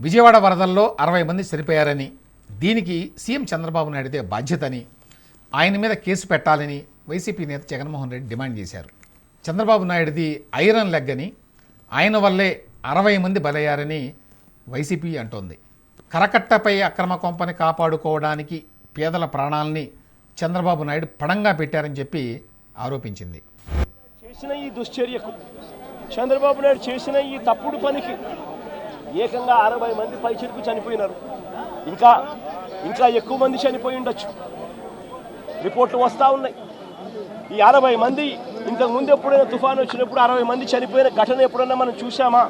విజయవాడ వరదల్లో అరవై మంది చనిపోయారని దీనికి సీఎం చంద్రబాబు నాయుడుదే బాధ్యతని ఆయన మీద కేసు పెట్టాలని వైసీపీ నేత జగన్మోహన్ రెడ్డి డిమాండ్ చేశారు. చంద్రబాబు నాయుడిది ఐరన్ లెగ్ అని ఆయన వల్లే అరవై మంది బలయ్యారని వైసీపీ అంటోంది. కరకట్టపై అక్రమ కొంపని కాపాడుకోవడానికి పేదల ప్రాణాలని చంద్రబాబు నాయుడు పణంగా పెట్టారని చెప్పి ఆరోపించింది. చేసిన ఈ దుశ్చర్యకు చంద్రబాబు నాయుడు చేసిన ఈ తప్పుడు పనికి ఏకంగా అరవై మంది పైచిరుకు చనిపోయినారు. ఇంకా ఇంకా ఎక్కువ మంది చనిపోయి ఉండొచ్చు. రిపోర్ట్లు వస్తూ ఉన్నాయి. ఈ అరవై మంది ఇంతకు ముందు ఎప్పుడైనా తుఫాను వచ్చినప్పుడు అరవై మంది చనిపోయిన ఘటన ఎప్పుడైనా మనం చూసామా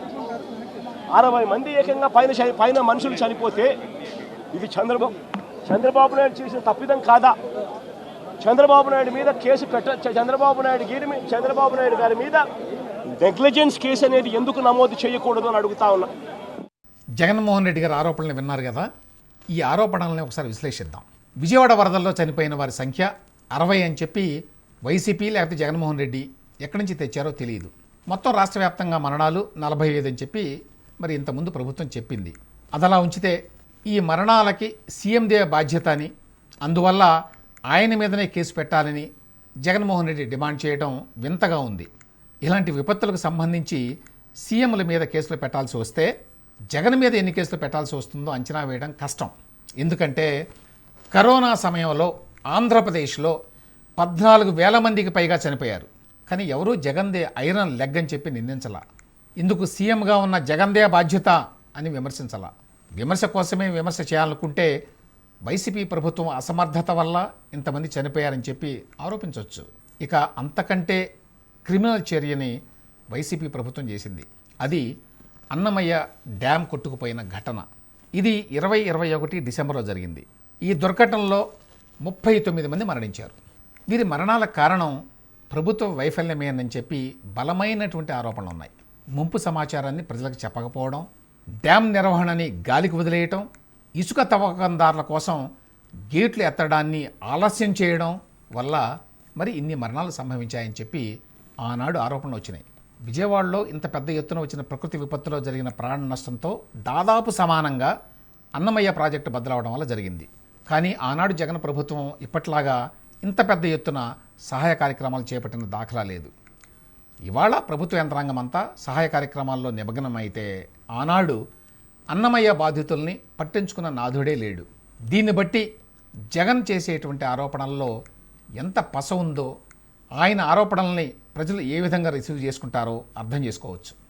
అరవై మంది ఏకంగా పైన పైన మనుషులు చనిపోతే ఇది చంద్రబాబు చంద్రబాబు నాయుడు చేసిన తప్పిదం కాదా? చంద్రబాబు నాయుడు మీద కేసు పెట్ట చంద్రబాబు నాయుడు గారి చంద్రబాబు నాయుడు గారి మీద నెగ్లిజెన్స్ కేసు అనేది ఎందుకు నమోదు చేయకూడదు అని అడుగుతా ఉన్నా. జగన్మోహన్ రెడ్డి గారి ఆరోపణలు విన్నారు కదా. ఈ ఆరోపణల్ని ఒకసారి విశ్లేషిద్దాం. విజయవాడ వరదల్లో చనిపోయిన వారి సంఖ్య అరవై అని చెప్పి వైసీపీ లేకపోతే జగన్మోహన్ రెడ్డి ఎక్కడి నుంచి తెచ్చారో తెలియదు. మొత్తం రాష్ట్ర వ్యాప్తంగా మరణాలు నలభై ఐదు అని చెప్పి మరి ఇంతకుముందు ప్రభుత్వం చెప్పింది. అదలా ఉంచితే ఈ మరణాలకి సీఎందే బాధ్యత అని అందువల్ల ఆయన మీదనే కేసు పెట్టాలని జగన్మోహన్ రెడ్డి డిమాండ్ చేయడం వింతగా ఉంది. ఇలాంటి విపత్తులకు సంబంధించి సీఎంల మీద కేసులు పెట్టాల్సి వస్తే జగన్ మీద ఎన్ని కేసులు పెట్టాల్సి వస్తుందో అంచనా వేయడం కష్టం. ఎందుకంటే కరోనా సమయంలో ఆంధ్రప్రదేశ్లో పద్నాలుగు వేల మందికి పైగా చనిపోయారు. కానీ ఎవరూ జగన్దే ఐరన్ లెగ్ అని చెప్పి నిందించలా. ఇందుకు సీఎంగా ఉన్న జగన్దే బాధ్యత అని విమర్శించాల. విమర్శ కోసమే విమర్శ చేయాలనుకుంటే వైసీపీ ప్రభుత్వం అసమర్థత వల్ల ఇంతమంది చనిపోయారని చెప్పి ఆరోపించవచ్చు ఇక అంతకంటే క్రిమినల్ చర్యని వైసీపీ ప్రభుత్వం చేసింది. అది అన్నమయ్య డ్యామ్ కొట్టుకుపోయిన ఘటన. ఇది ఇరవై ఇరవై ఒకటి డిసెంబర్లో జరిగింది. ఈ దుర్ఘటనలో ముప్పై తొమ్మిది మంది మరణించారు. వీరి మరణాల కారణం ప్రభుత్వ వైఫల్యమేనని చెప్పి బలమైనటువంటి ఆరోపణలు ఉన్నాయి ముంపు సమాచారాన్ని ప్రజలకు చెప్పకపోవడం డ్యామ్ నిర్వహణని గాలికి వదిలేయటం ఇసుక తవ్వకందారుల కోసం గేట్లు ఎత్తడాన్ని ఆలస్యం చేయడం వల్ల మరి ఇన్ని మరణాలు సంభవించాయని చెప్పి ఆనాడు ఆరోపణలు వచ్చినాయి. విజయవాడలో ఇంత పెద్ద ఎత్తున వచ్చిన ప్రకృతి విపత్తులో జరిగిన ప్రాణ నష్టంతో దాదాపు సమానంగా అన్నమయ్య ప్రాజెక్టు బద్దలవడం వల్ల జరిగింది. కానీ ఆనాడు జగన్ ప్రభుత్వం ఇప్పట్లాగా ఇంత పెద్ద ఎత్తున సహాయ కార్యక్రమాలు చేపట్టిన దాఖలా లేదు. ఇవాళ ప్రభుత్వ యంత్రాంగం అంతా సహాయ కార్యక్రమాల్లో నిమగ్నమైతే ఆనాడు అన్నమయ్య బాధితుల్ని పట్టించుకున్న నాథుడే లేడు. దీన్ని బట్టి జగన్ చేసేటువంటి ఆరోపణల్లో ఎంత పస ఉందో ఆయన ఆరోపణల్ని ప్రజలు ఏ విధంగా రిసీవ్ చేసుకుంటారో అర్థం చేసుకోవచ్చు.